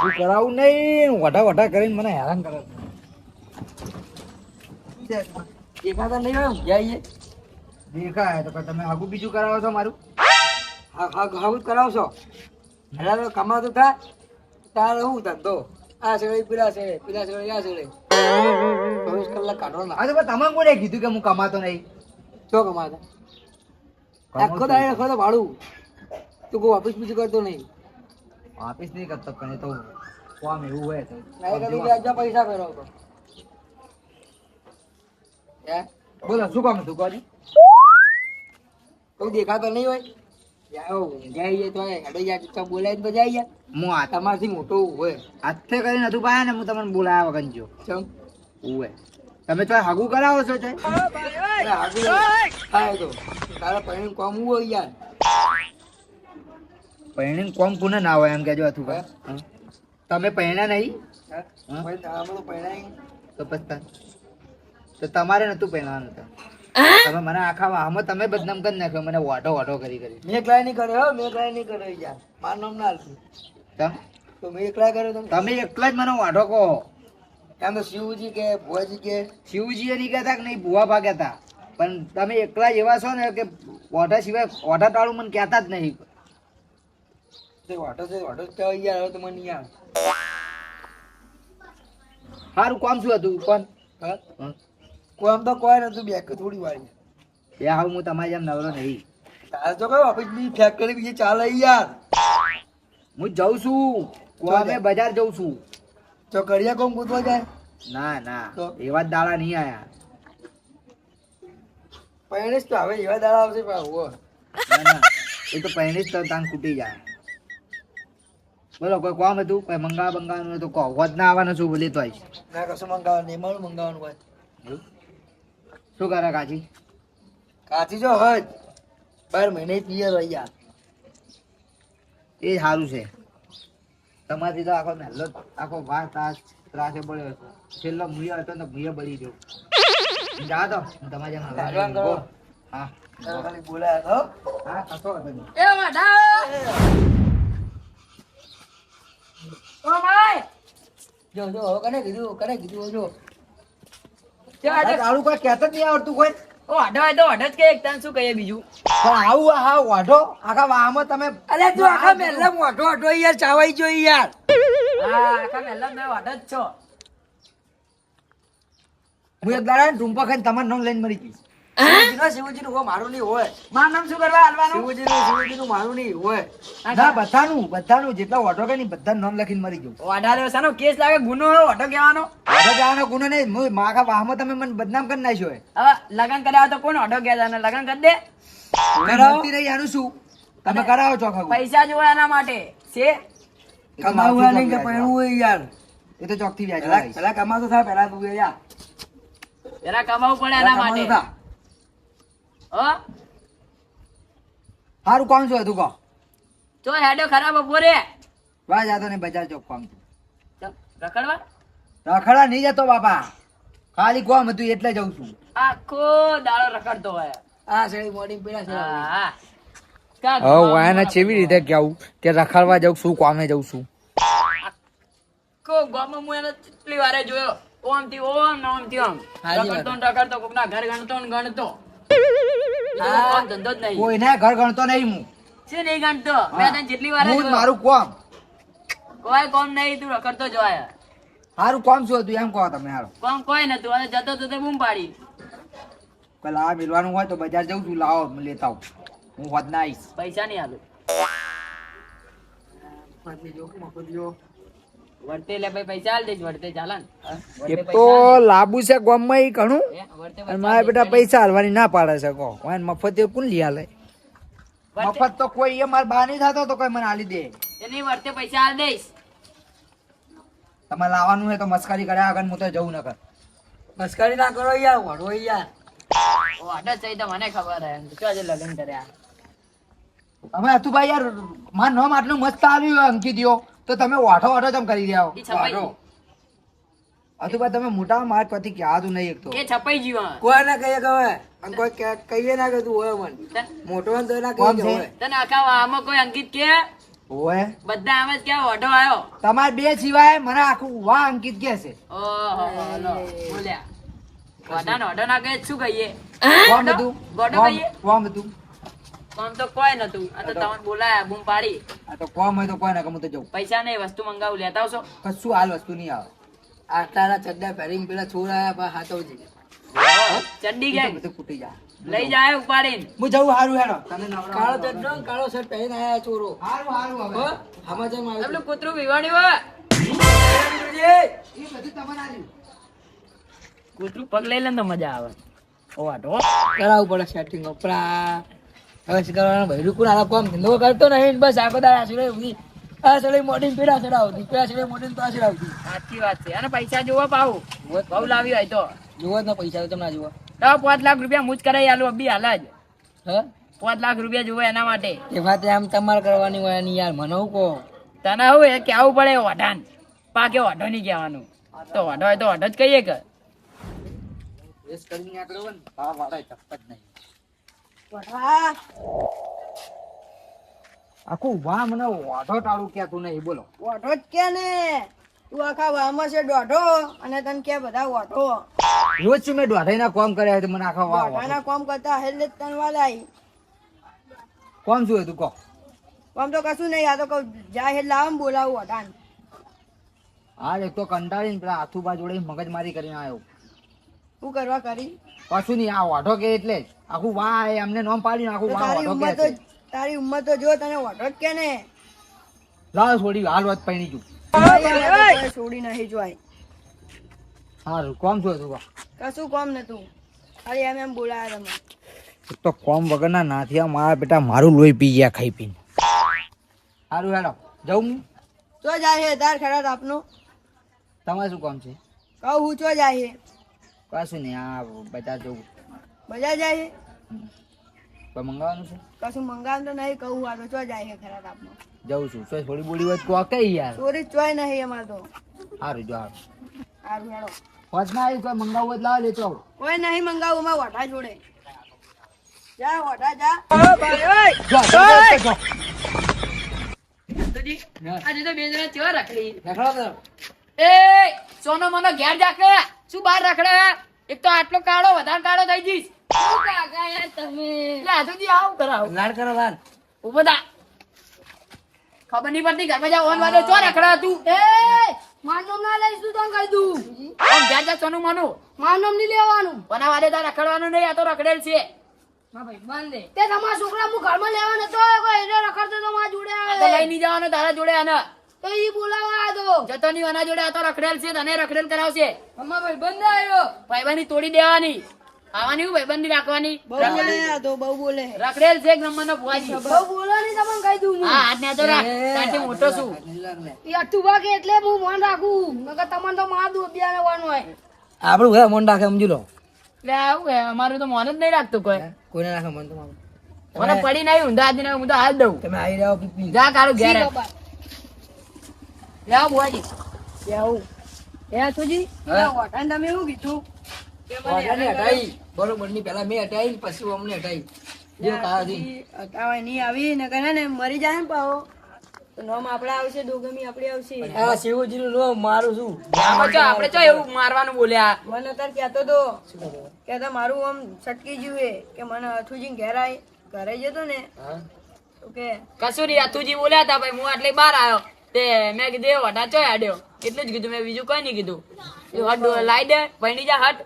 હું કરાવું? નહીં વઢા વઢા કરીને મને હેરાન કરે દેખાતા નહીં હોય દેખાય તો તમે આગું બીજું કરાવો છો મારું? કરાવશો એટલે તો કમાતો થા તારે શું ધંધો? આ શેડે પેલા શેડે પેલા શેડે આ શેડે ચોવીસ કલાક કાઢવાના હા તો તમે કોને કીધું કે હું કમાતો નહીં? શું કમાતા? આખો દાડે આખો તો ભાડું. તું કોઈ ઓફિસ બીજું કરતો નહીં. વાપીસ નહીં કરતો પણ એ તો કોમ એવું હોય તો. નહીં પૈસા ફેરવો તો. બોલો શું કામ હતું કોની? તું દેખાતો નહીં હોય? તો તો તમે તો હાગું કરાવો છો તે. તો. તારા પરિણામ કોમ હોય યાર? પૈણીને કોમ પુને ના હોય એમ કેજો હતું ભાઈ તમે પૈણા નહીં? તો પછી તો તમારે નતું પહેરવાનું તો. તમે મને આખા આમાં તમે બદનામ કરી નાખ્યો મને વાટો વાટો કરી કરી. મેં એકલા નહીં કર્યો મેં એકલા નહીં કરે યાર. મારું નામ ના તમ તો મેં એકલા કર્યો તમે તમે એકલા જ મને વાટો કહો. એમ તો શિવજી કે ભુવાજી કે. શિવજી નહીં કહેતા કે નહીં ભુવા ભાગ્યા કહેતા પણ તમે એકલા જ એવા છો ને કે વાટા સિવાય વાટા ટાળું મને કહેતા જ નહીં. વાટો છે વાટો જ યાર હવે તો મને સારું કામ શું હતું? કોણ કોમ તો કોઈ નતું બેક થોડી વાળી એ હાવ હું તમારી જેમ નવરો નહીં. તારે તો કયો ઓફિસની ફેક્ટરી બીજી ચાલે યાર. હું જઉં છું. કોમે બજાર જઉં છું. તો કરિયા કોમ ગોતવા જાય? ના ના? એવા જ દાડા નહીં આયા. પહેણે તો હવે એવા દાડા આવશે પણ એ તો પહેલી તો તાન ખૂટી જાય. બોલો કોઈ કોમ હતું? કોઈ મંગાવા બંગાવાનું હતું? કહો વધ ના આવવાનું છું બોલી તો ના કશું મંગાવવાનું નહીં. મળું મંગાવવાનું હોય. શું કરે કાચી? કાચી જો હજ બાર મહિને પિયર હોય યાર. એ સારું છે. તમારી તો આખો મહેલો આખો વાર ત્રાસ ત્રાસે પડ્યો હતો. છેલ્લો મુયો હતો ને મુયો બળી ગયો. જા તો હું તમારી જેમ. હા બોલાયો ખાલી બોલાયા હા કશો એ વાડા ઓ ભાઈ! જો જો હવે કને કીધું કને કીધું જો. તારું કોઈ કહેતો જ નહીં આવડતું કોઈ. ઓ આડો આડો આડો જ કે એક તાન શું કહીએ બીજું? પણ આવું હા વાઢો આખા વાહમાં તમે અલે તું આખા મહેલા વાઢો વાઢો યાર ચાવાઈ જો યાર. હા આખા મહેલા મેં વાઢો જ છો. હું એક દાડા ટૂંપા ખાઈને તમારું નામ લઈને મરી જઈશ શિવજીનો શિવજીનું કોઈ મારું નહીં હોય. મારું નામ શું કરવા હાલવાનું? શિવજીનું શિવજીનું મારું નહીં હોય. ના બધાનું બધાનું જેટલા વાઢો કે નહીં બધાનું નામ લખીને મરી જવું વાડા લે કેસ લાગે ગુનો હોય આડો કહેવાનો? વાઢો જવાનો ગુનો નહીં હું માખા વાહમાં તમે મને બદનામ કરી નાખ્યો હવે લગન કર્યા તો કોણ આડો કહે લગન કરી દે. કરાવો. મળતી આનું શું? તમે કરાવો છો પૈસા જોવા એના માટે છે? કમાવું નહીં કે હોય યાર. એ તો ચોકથી વ્યાજ પેલા કમાતો થા પેલા તું યાર પેલા કમાવું પડે એના માટે. થા. હો? સારું કોણ છું હતું કહો તો હેડો ખરાબ બપોરે વા જાતો ને બજાર ચોક કોમ ચાલ, રખડવા? રખડવા નહીં જતો બાપા. ખાલી કોમ હતું એટલે જઉં છું. આખો દાડો રખડતો હોય. આ શેડી મોડી પીડા છે હા કાં હવે ચેવી રીતે કેવું કે રખડવા જઉં છું કોમે જઉં છું. કો ગામમાં હું એને કેટલી વારે જોયો ઓમથી ઓમ ને ઓમ. થી ઓમ રખડતો રખડતો કોકના ઘર ગણતો ને ગણતો. ધંધો જ નહીં. કોઈને ઘર ગણતો નહીં હું. છે નહીં ગણતો? મેં તને જેટલી વાર હું મારું કોમ. કોઈ કોમ નહીં તું રખડતો જોયા હારું કોમ શું હતું? એમ કહો તમે હારું. કોમ કોઈ નતું. અને જતો તો તે બૂમ પાડી. પેલા આ મિલવાનું હોય તો બજાર જઉં છું. લાવો હું લેતા આવું. હું હોદ ના આવીશ પૈસા નહીં આલું જો જો વર્તે એટલે ભાઈ પૈસા આલ દેજ વર્તે ચાલે એ તો પૈસા છે ગામમાં ઈ ઘણું. અને મારા બેટા પૈસા હાલવાની ના પાડે છે કહો. વાન મફત એ કોણ લઈ આલે મફત તો કોઈ એ માર બા નહીં થતો તો કોઈ મને આલી દે. એની વર્તે પૈસા આલ દઈશ. તમારે લાવવાનું હોય તો મસ્કારી કર્યા આગળ હું તો જવું ન કર મસ્કરી ના કરો યાર વડો યાર. ઓ આડો તો મને ખબર હે તો આજે લગ્ન કર્યા? અમે હતું ભાઈ યાર માર નામ આટલું મસ્ત આવ્યું અંકિત યો. તો તમે વાઠો વાઠો તમે કરી રહ્યા હો? હતું ભાઈ તમે મોટા માર પછી કહેવાતું નહીં એક તો. એ છપાઈ જીવા કોઈ ના કહીએ કે હવે. અને કોઈ કહીએ ના કે તું હોય મન મોટો તો ના કહીએ કે હોય. તને આખા આમાં કોઈ અંકિત કે? ઓય બધા આમ જ ક્યાં ઓઢો આવ્યો તમારે બે સિવાય મને આખું વા અંકિત કે છે. ઓહો લો બોલ્યા. ઓઢાને ઓઢો ના કહે શું કહીએ? કોમ હતું? ગોડો કોમ- કહીએ? કોમ તો કોઈ નતું. આ તો તમને બોલાયા બૂમ પાડી. આ તો કોમ હોય તો કોઈ ના હું તો જઉં પૈસા નહીં વસ્તુ મંગાવું લેતા આવશો? કશું હાલ વસ્તુ નહીં આવે. આ ચડ્ડા પહેરીને પેલા છોરા પણ હાથવજે ચડ્ડી એ તો ફૂટી જાય. લઈ જાય ઉપાડીને. હું જઉં હારું હેડો. તને કાળો ચડ્ડો કાળો શર્ટ પહેરીને આયા ચોરો હારું હારું હવે. હો? આમાં જેમ આવ્યું કૂતરું વિવાડ્યું હોય. એ બધું તમારે આલ્યું. કૂતરું પગ લઈ લે તો મજા આવે. ઓઢો કરાવવું પડે સેટિંગ ઉપરા હવે શું કરવાનું ભાઈ. રૂકુ આલા કોમ ધંધો કરતો નહીં બસ આખો દાડા આશરે ઊંઘી આશરે મોઢીને પીડા ચડાવતી પીડા ચડે મોટી તો ચડાવતી સાચી વાત છે. અને પૈસા જોવો પાવ બહુ લાવી હોય તો. જુઓ જ ના પૈસા તો તમને જોવો. તો પાંચ લાખ રૂપિયા મુજ કરાઈ આલું અબી હાલ જ. હ? પાંચ લાખ રૂપિયા જોવે એના માટે. એ વાત આમ તમારે કરવાની હોય નહીં યાર મને હું કહો? તને હું એ કેવું પડે ઓઢાન પાકે ઓઢો નહીં કહેવાનું. તો ઓઢો હોય તો ઓઢો જ કહીએ કે. કરીને હોય ને, નહીં. આખું વાહ મને ઓઢો ટાળું ક્યાં નહીં બોલો. ઓઢો જ કે ને? તું આખા વામાં છે દોઢો. અને તને કે બધા ઓઢો રોજ શું મેં દોઢાઈના કોમ કર્યા છે મને આખા વાહ વાઢો. કોમ કરતા હેલે જ તને વાલાઈ કોમ શું હતું કહો. કોમ તો કશું નહીં આ તો કહું જા હેલ લાવ બોલાવું ઓઢાન હા એક તો કંટાળીને પેલા આથુબા જોડે મગજમારી કરીને આવ્યો. શું કરવા કરી? કશું નહીં આ ઓઢો કે એટલે આખું વાહ એમને નોમ પાડીને આખું વાહ તારી ઉંમર કે તો છે. તારી ઉંમર તો જો તને ઓઢો જ કે ને? લાવ છોડી હાલ વાત પૈણી જુ છોડી નહીં જોઈ સારું કોમ છો તું? કશું કોમ નતું. ખાલી એમ એમ બોલાયા તમે. તો કોમ વગરના નાથિયા મારા બેટા મારું લોહી પી ગયા ખાઈ પીને. સારું હેડો. જવું તો જાય હે તાર ખરા આપનો. તમારે શું કામ છે? કહું હું ચો જાય કશું નહીં આ બજાર જવું. બજાર જાય કોઈ મંગાવવાનું છે? કશું મંગાવ તો નહીં કહું આ તો ચો જાય હે ખરા આપનો. જવું છું. કોઈ થોડી બોડી હોય તો કહો કઈ યાર. ચોરી ચોય નહીં અમાર તો. સારું જો સારું સારું હેડો. હોજમાં આવી કોઈ મંગાવવું હોય લાવ લેતો કોઈ નહીં મંગાવું અમાર વઢા જોડે. જા વઢા જા. જો, જો, જો, જો. આજે તો બે જણા ચેવા રખડી રખડો તો. એ સોનો મને ઘેર જાકે. શું બાર રખડે એક તો આટલો કાળો વધારે કાળો થઈ જઈશ. કાકા યાર તમે? લે આવું કરાવ. લાડ કરો લાડ. ઊભો થા. ખબર નહીં પડતી ઘરમાં જા ઓન વાદે ચો રખડા તું એ માનમ ના લઈશ તું તને કહી દઉં. ઓમ જા સોનું મનું. માનમ નહીં લેવાનું. કોના વાદે તાર રખડવાનું નહીં આ તો રખડેલ છે. તે તમારા છોકરા હું ઘરમાં લેવા નતો આવ્યો, એને રખડતો તો મારા જોડે આવે. લઈ નહીં જવાનો તારા જોડે આને. તો ઈ બોલાવા આવ્યો તો. જતો જોડે આ તો રખડેલ છે તને રખડેલ કરાવશે. અમાર ભાઈ બંધ આવ્યો ભાઈબંધી તોડી દેવાની. આવાની હું ભાઈબંધી રાખવાની. બહુ બોલે આ બહુ બોલે. રખડેલ છે બ્રહ્મનો ભુવાજી. બહુ બોલો નહીં તમને કહી દઉં હા હાથ ને તો રાખ તારથી મોટો છું. ઈ અઠ્ઠું વાગે એટલે હું મોન રાખું. નકર તમને તો માર દઉં બિયાને વાનું હોય. આપણું મન રાખે સમજી લો. એટલે આવું હે અમારું તો મોન જ નહીં રાખતું કોઈ. કોઈને રાખે મન તો મને પડી નહીં ઊંધા હું તો હાથ દઉં તમે આવી રહ્યો જા કારું ઘેર. જી હેડ. બાબા. લે આવ ભુવાજી કેવું એ સુજી તમે એવું કીધું? કે મને હટાઈ. બરોબરની પેલા મેં હટાઈ પછી અમને હટાઈ. જો નહીં આવી ને કહે ને મરી જાય ને પાવો નોમ આપણે આવશે દોગમી આપણી આવશે. આ શિવજી નું નામ મારું શું? આમાં આપણે ચો એવું મારવાનું બોલ્યા. મને અત્યારે કહેતો તો કહેતા મારું આમ છટકી જુએ કે મને અથુજી ઘેર આય ઘરે જતો ને. ઓકે કશું નહીં અથુજી બોલ્યા હતા ભાઈ હું આટલે બહાર આવ્યો. તે મેં કીધું એ વટા ચોય આડ્યો. એટલું જ કીધું મેં બીજું કઈ નહીં કીધું. હટ લાઈ દે ભણી જા હટ.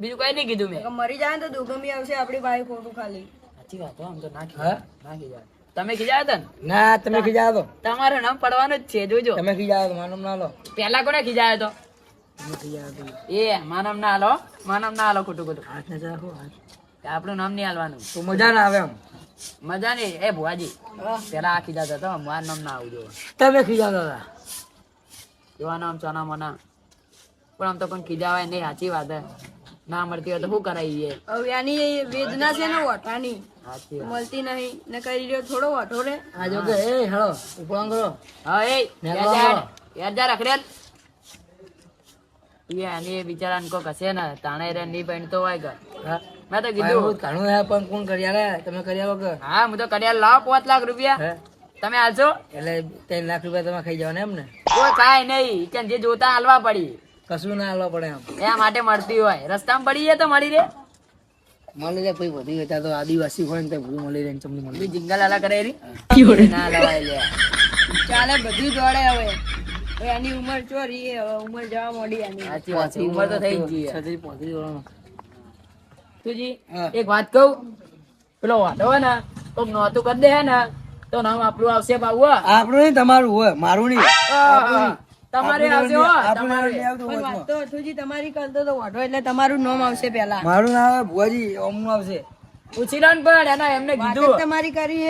બીજું કઈ નહીં કીધું મેં. મરી જાય ને તો દોગમી આવશે આપડી ભાઈ ખોટું ખાલી. સાચી વાત આમ તો નાખી નાખી જાય. તમે ખીજાયા હતા ના? તમે ખીજાવો તો. તમારું નામ પડવાનું જ છે જોજો. તમે ખીજાવો તો મારું ના લો. પેલા કોને ખીજાયો તો? તમે ખીજાવો તો. એ માનમ ના હાલો માનમ ના હાલો ખોટું ખોટું. આપણું નામ નહીં હાલવાનું. તો મજા ના આવે એમ મજા નહીં એ ભુવાજી પેલા આ ખીજાતા હતા મારું નામ ના આવજો. તમે ખીજાવતા હતા? જોવા નામ ચોના મોના પણ આમ તો પણ ખીજાવાય નહીં સાચી વાત હે. ના મળતી હોય તો શું કરાવીએ હવે આની વેદના છે ને વટાની સાચી મળતી નહીં. ને કરી રહ્યો? થોડો વઠો રે. આ જો કે એ હેળો ઉપર કરો હા એ ને યાર જા હાલો. યાર જા રખડેલ એ આની બિચારાને કોક હશે ને તાણે રે નહીં પહેણતો હોય કે. હા. મેં તો કીધું. ઘણું હે પણ કોણ કર્યા રે તમે કર્યા વગર? હા હું તો કર્યા લાવ પાંચ લાખ રૂપિયા. તમે હાલશો એટલે ત્રણ લાખ રૂપિયા તમે ખાઈ જવાના એમ ને કોઈ કાંઈ નહીં. ઈકન જે જોતા હાલવા પડી. કશું ના હાલવા પડે એમ. એ માટે મળતી હોય. રસ્તામાં પડી જાય તો મળી રે મળી જાય કોઈ વધી ગયા તો આદિવાસી હોય ને તો બધું મળી રહે ને ચમની મળી જિંગલ આલા કરે રી ના લવાય લે. ચાલે બધું દોડે હવે. એની ઉંમર ચોરી હવે ઉંમર જવા માંડી એની. સાચી વાત ઉંમર તો થઈ ગઈ છે. છત્રી પોત્રી વર્ષનો. તુજી એક વાત કહું? પેલો વાંધો હોય ને તો નોતું કરી દે ને તો નામ આપણું આવશે બાબુ આપણું નહીં તમારું હોય મારું નહીં. તમારે આવશે તમારે. નહીં આવતું પણ વચમાં. વાત તો અથુજી તમારી કરતો તો વાઢો એટલે તમારું નામ આવશે પેલા મારું નામ ભુવાજી ઓમનું આવશે. પૂછી લો ને પણ એના એમને કીધું. તમારી કરી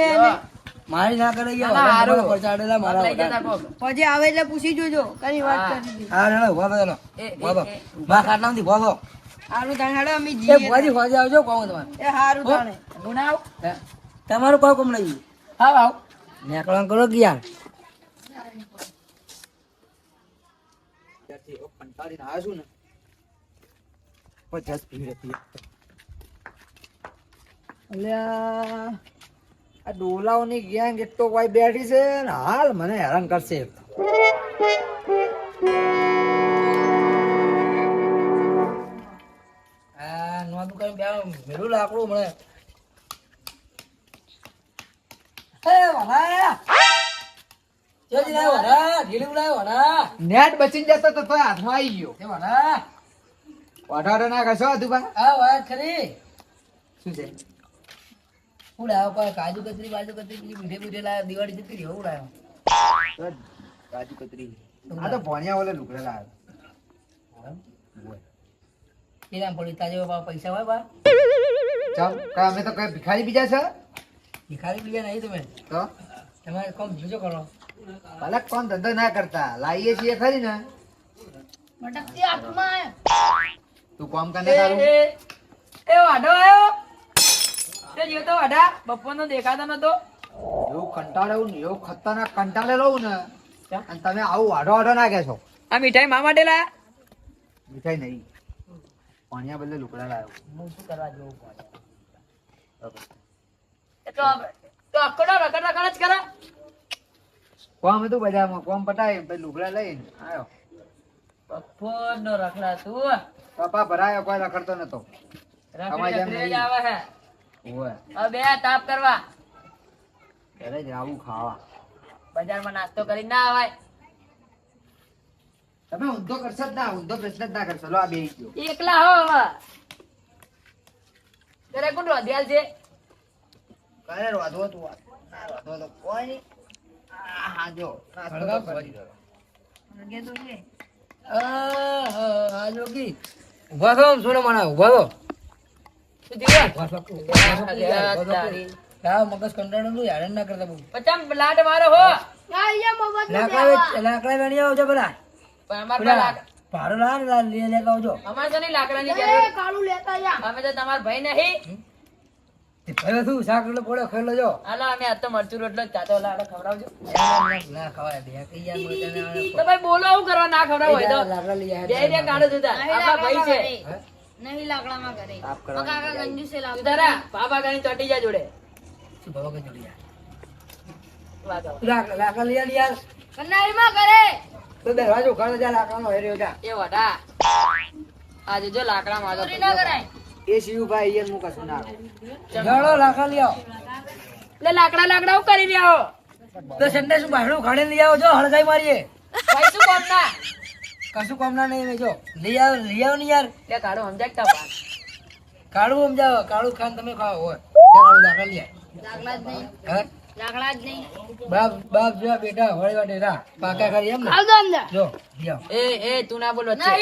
મારી ના કરે ના, ના, હારું. પરચાડેલા મારા લઈ જતા કોક. પછી આવે એટલે પૂછી જોજો કઈ વાત. કરી હા ઊભા થો હેડો. એ, એ, ઊભા થો. એ, હારું તાણ હેડો અમે એ જઈએ ભુવાજી આવજો કોણ તમારે. એ હારું તાણે. ગુનાવ તમારું કોઈ કોમ નહીં. હા આવ કરો ગયા યાર કંટાળીને આવ્યો ને. પચાસ ભીડ હતી. અલ્યા. આ ડોલાઓની ગેંગ એક તો કોઈ બેઠી છે ને હાલ મને હેરાન કરશે. નોંધ કરીને બે મેળું લાકડું મળે. નેટ બચી જતો તો હાથમાં આવી ગયો. એ ના કરશો અધુબા આ વાત ખરી? શું છે? કોઈ કાજુ કતરી બાજુ કતરી પેલી મીઠે મીઠે દિવાળી જતી રહી ઉડાયો. કાજુ કતરી. આ તો ભણ્યા ઓલે લુગડા લાવ્યો કેરામ પડી તાજે બાપા પૈસા હોય બા. ચાલ કા અમે તો કઈ ભિખારી બીજા છે? ભિખારી બીજા નહીં તમે. તો? તમારે કોમ જોજો કરો. ભલે કોણ ધંધો ના કરતા લાઈએ છીએ ખરી ને. તું કોમ કરને તારું? એ વાડો આયો. તે તે જીવતો વાડા બપોરનો દેખાતો નતો. એવું કંટાળેવું ને એવું ખતરનાક કંટાળે લઉં ને. અને તમે આવું વાડો વાઢો ના કહેશો. આ મીઠાઈ મા માટે લાયા? મીઠાઈ નહીં. ભણ્યા બદલે લુકડા લાવ્યો. હું શું કરવા જવું તો જ કરે. કોમ હતું બજારમાં કોમ પટાય પછી લુગડા લઈને આવ્યો. બપોરનો રખડા તું પપ્પા ભરાયો કોઈ રખડતો નતો. બે તાપ કરવા. ઘરે જ આવું ખાવા. બજારમાં નાસ્તો કરી ના આવાય. તમે ઊંધો કરશો જ ના ઊંધો પ્રશ્ન જ ના કરશો. લો આ બે ગયો એકલા હો હવે. ઘરે કોણ રોધ્યાલ છે? કરે રોધો તું વાંધો તો કોઈ નહીં. હા જો તો કરી દો. લાગે તો છે. આ, જોગી. ઊભા થો સોનો માણા ઊભા થો. તારી. મગજ કંટાળો નું હેરાન ના કરતા લાડ મારો હો. લાકડા વેણી આવજો પેલા. પણ અમાર પેલા ભાડો લાવ ને લા- આવજો. અમારે તો નહીં લાકડાની જરૂર. અમે તો તમાર ભાઈ નહીં. તે ભાઈ શું શાક એટલે પડે ખાઈ લેજો. હાલો અમે આજ તો મરચું રોટલો ચાતો લાડો ખવડાવજો. ના ખવાય બે કઈ યાર તો ભાઈ બોલો આવું કરવા ના ખવડાવ હોય તો લાકડા લઈ આવ્યા બે બે કાઢો જુદા. આપણા ભાઈ છે. સાફ કરવા સુધારા બાબા ગાની ચોટી જા જોડે. શું ભાવ કે જોડી યાર વાત આવો. લાકડા લાકડા લઈ આવ યાર. તો દરવાજો ઉઘાડો જા લાકડાનો હેર્યો જા એ વડા. આજે જો લાકડા માં એ શિવભાઈ યાર મુકા કશું ના કરું. લાકડા લઈ આવો. એટલે લાકડા લાકડા કરી હો તો સંડે શું ભાડું ખાડે લઈ આવો જો હળગાઈ મારીએ. ભાઈ શું કોમ ના? કશું કોમ ના નહીં જો. લઈ આવો લઈ આવો ને યાર. એટલે કાઢો સમજાય તા પાસ કાળું સમજાવો કાળું ખાન તમે ખાઓ હોય. કાળું લાકડા લઈ આવો. બાપ બાપ જો બેટા વળી વાટે પાકા કરી એમ ને જો લઈ આવો એ એ તું ના બોલ વચ્ચે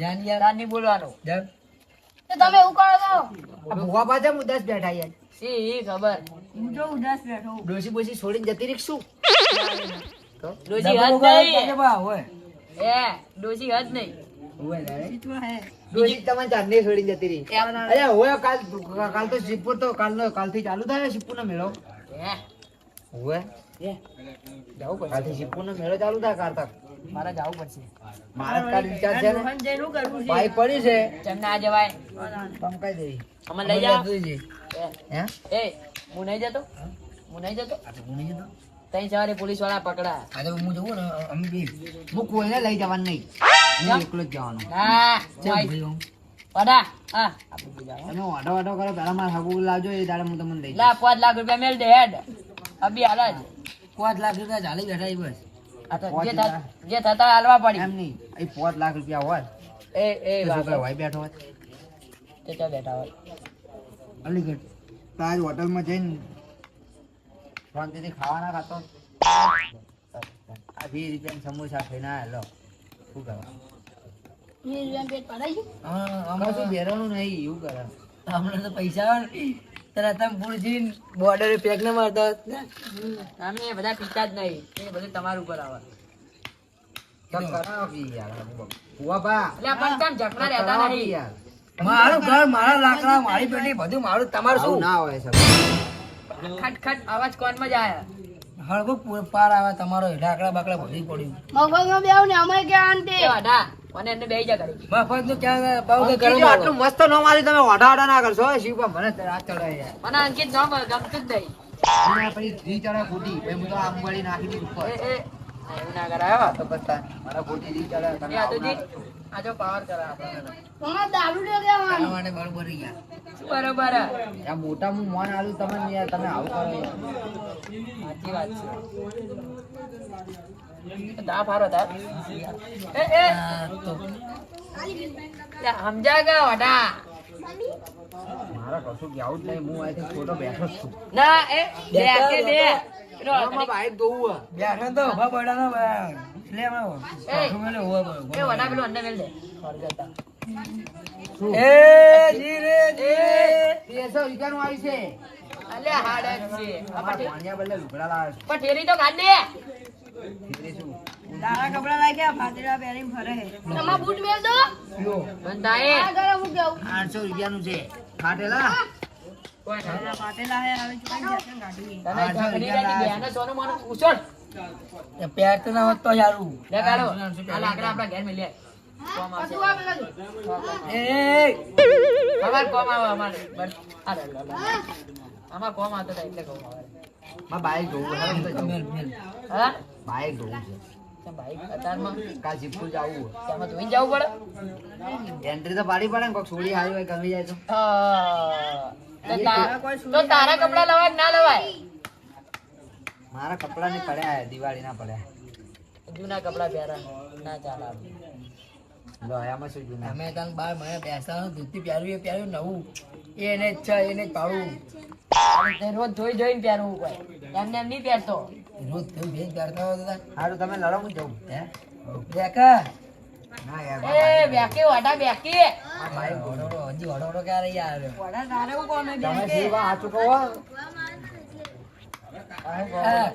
જાન યાર. નહીં બોલવાનું. જાન. આ ભૂવા પાછા મુદ્દાસ બેઠા યાર. સી ઈ ખબર? હું જો ઉદાસ બેઠો ડોસી બોસી છોડીને જતી રીક્ષું ડોસી હદ ડબલ નહીં. એ ડોસી હદ નહીં. હોય તો કાલ કાલ તો શિવપુર તો કાલનો કાલથી ચાલુ થાય શિવપુરનો મેળો. હે? હોય એ જવું પડશે. કાલથી શિવપુરનો મેળો ચાલુ થાય કારતક. મારે જવું પડશે. મારા કાલ વિચાર છે ને? પાઇપ પડી છે. ચમ ના જવાય પંકાઈ દેવી. અમે લઈ જોઈજે. હે? એ હું નહીં જતો? હું? નહીં જતો? આ તો હું નહીં જતો. તઈ સવારે પોલીસવાળા પકડા આ તો હું જવું ને અમે બે. હું કોઈને લઈ જવાનું નહીં. હું એકલો જ જવાનું. ના ચાલ ભાઈ. ભાઈ હું. વડા હા. તમે ઓટો ઓટો કરો પેલા મારા હાબુ લાવજો એ દાડે હું તમને લઈ લા પાંચ લાખ રૂપિયા મેલ દે હેડ. અભી હાલ જ. પાંચ લાખ રૂપિયા ચાલી બેઠા બસ. આ તો જે જે થતા હાલવા એમ નહીં એ પાંચ લાખ રૂપિયા હોય. એ એ તો વાહ, છોકરા હોય બેઠો હોય. તે તો બેઠા હોય. અલીગઢ. તો હોટલમાં જઈને શાંતિથી ખાવાના ખાતો. આ સમોસા ખાઈને ના લો. શું કરવા હમણાં તો પૈસા તરત આમ બોર્ડર પેક ના મારતા અમે એ બધા પીતા જ નહીં. એ બધું તમારું ઉપર આવે. તો મારું ઘર મારા લાકડા મારી પેટી બધું મારું તમારું શું? ના હોય ખટખટ ખટ ખટ અવાજ કોનમાં જ આયા હળગું પાર આવે તમારો લાકડા બાકડા બધું પડ્યું. મગજ બે ને અમે ક્યાં વાડા અને એને બેહી જા કરી મફતનું ક્યાં બહુ ગરમ આટલું મસ્ત નો મારી તમે ઓઢા ઓઢા ના કરશો શિવ મને રાત ચડાય યાર મને અંકિત નામ ગમતું જ નહીં. પછી ધી ચડે ખોટી પછી હું તો આમ વળી નાખી દીધું ઉપર. એ એ. એવું ના કરાય તો ખોટી તમે ના બરોબર યાર બરોબર આ મોટા મુ મન આલું તમે યાર તમે આવું કરો. સાચી વાત છે. દા ફારો દા એ એ તો સમજા કે વાડા મારે કશું કહેવું જ નહીં હું અહીંથી ખોટો બેઠો જ છું ના એ બે કે. બેઠા તો ઊભા પડ્યા ને એટલે. એ વડા પેલું અંદર મેલ દે એ છે અલ્યા હાડ છે. પણ ઠેરી તો કાઢ દે? તારા કપડા લાગ્યા ફાટેલા પહેરીને ફરે. છે લો. બંધાએ આઠસો રૂપિયાનું છે. ફાટેલા કોઈ ના. તારા ફાટેલા હે હવે જોઈ જશે ને ગાડી તને આઠસો ઝઘડી રૂપિયા જાય બેને સોનું મોનું ઉછળ. એ તો ના હોત તો સારું. લે કાઢો. આ લાકડા આપણા ઘેર મેલ્યા કોમ આવશે એ અમાર કોમ આવે અમારે. બસ. આ લે, લે, લે. આમાં કોમ આવતો એટલે કોમ આવે. માં બાઈક ધોવું હે, બાઈક ધોવું છે. કેમ અત્યારમાં કાલ જવું તેમાં ધોઈને જવું પડે? એન્ટ્રી તો પાડી પડે ને કોક છોડી હારી હોય ગમી જાય તો. તો તારા કપડા લવાય ના લવાય? મારા કપડા ની પડ્યા દિવાળી ના પડ્યા. જૂના કપડા પહેરા. ના ચાલે આપણે. લો આમાં શું જૂના? અમે તને બાર મને બેસવાનું દૂધથી પહેર્યું એ પહેર્યું નવું. એને જ છે એને જ પાડું. રોજ જોઈ જોઈને પહેરવું એમને એમ નહીં પહેરતો. રોજ તમે ભેજ કરતા હોય દાદા. સારું તમે લડો હું જવું હે? બેકા? ના યાર એ બેકી વાટા બેકી. આ બાઈક ધોવું. વડોડો હજી યાર? વડા તારે તમે શિવા કહો.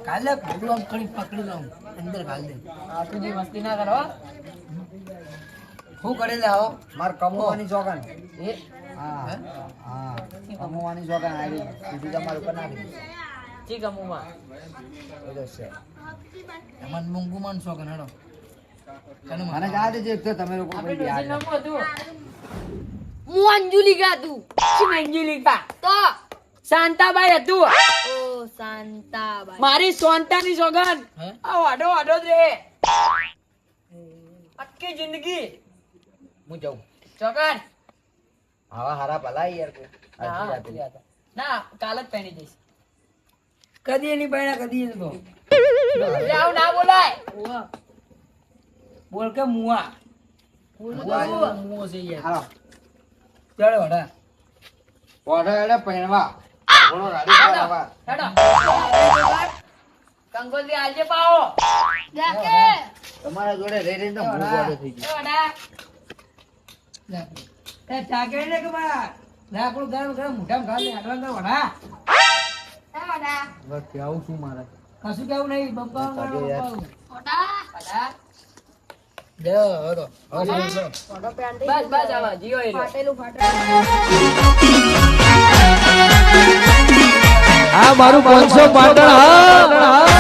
કાલે પેલું આમ કરી પકડી લઉં. અંદર કાલ. દે આતુજી મસ્તી ના કરો શું કરે લે આવો. માર કમવાની ચોકન એ? હા હા? કમવાની ચોકન આવી. સીધું તમારું ઉપર નાખી ચી ગમુમાં એ તો છે મને મૂંગું માનશો કે હેડો તને મને જા દેજો એક તો તમે લોકો આપણે બિહાર નમું હતું હું અંજુલિકા હતું શું અંજુલિકા તો શાંતાબાઈ હતું ઓ શાંતાબાઈ મારી સોનતાની સોગન? આ વાડો વાડો જ રે આખી જિંદગી હું જાઉં ચોકન આવા હારા ભલા યાર. ના કાલ જ પહેરી જઈશ કદી એની બાયણા કદી એની તો જાવ આવું ના બોલાય. બોલ કે મુઆ મુઆ. મુઓ છે યાર. હાલો ચાલો એડે રાડી હેડો, કરાવવા. હેડો. આલજે પાવો તમારા જોડે રહી રહીને હું ગોળો થઈ એ વડા. લે. એ ટાકે ને કે બા લાકડું ગરમ ગરમ મોઢામાં ઘાલ આટલા અંદર વડા. ગયું કેવું શું મારે? કશું કેવું નહીં બપ્પા કાઢો દે હરો હવે સમજો બસ બસ આવા જીઓ એ ફાટેલું ફાટેલું. આ મારું પાંચસો પાટણ હા.